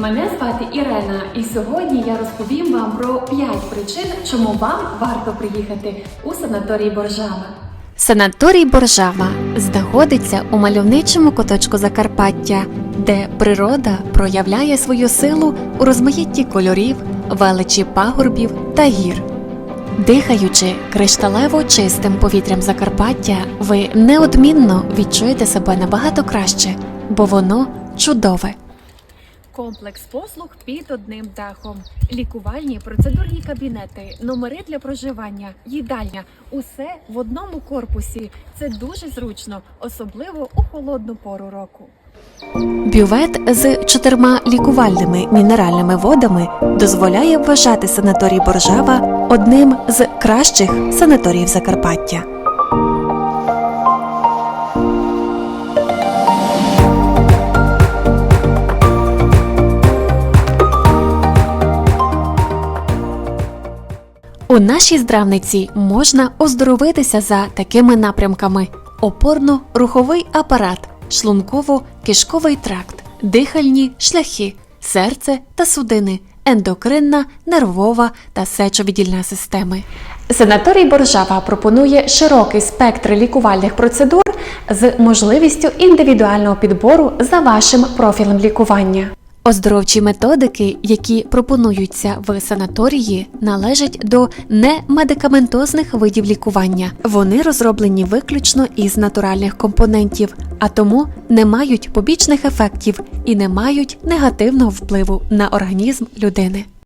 Мене звати Ірена, і сьогодні я розповім вам про 5 причин, чому вам варто приїхати у санаторій Боржава. Санаторій Боржава знаходиться у мальовничому куточку Закарпаття, де природа проявляє свою силу у розмаїтті кольорів, величі пагорбів та гір. Дихаючи кришталево чистим повітрям Закарпаття, ви неодмінно відчуєте себе набагато краще, бо воно чудове. Комплекс послуг під одним дахом, лікувальні процедурні кабінети, номери для проживання, їдальня усе в одному корпусі. Це дуже зручно, особливо у холодну пору року. Бювет з чотирма лікувальними мінеральними водами дозволяє вважати санаторій Боржава одним з кращих санаторіїв Закарпаття. У нашій здравниці можна оздоровитися за такими напрямками: опорно-руховий апарат, шлунково-кишковий тракт, дихальні шляхи, серце та судини, ендокринна, нервова та сечовіддільна системи. Санаторій Боржава пропонує широкий спектр лікувальних процедур з можливістю індивідуального підбору за вашим профілем лікування. Оздоровчі методики, які пропонуються в санаторії, належать до немедикаментозних видів лікування. Вони розроблені виключно із натуральних компонентів, а тому не мають побічних ефектів і не мають негативного впливу на організм людини.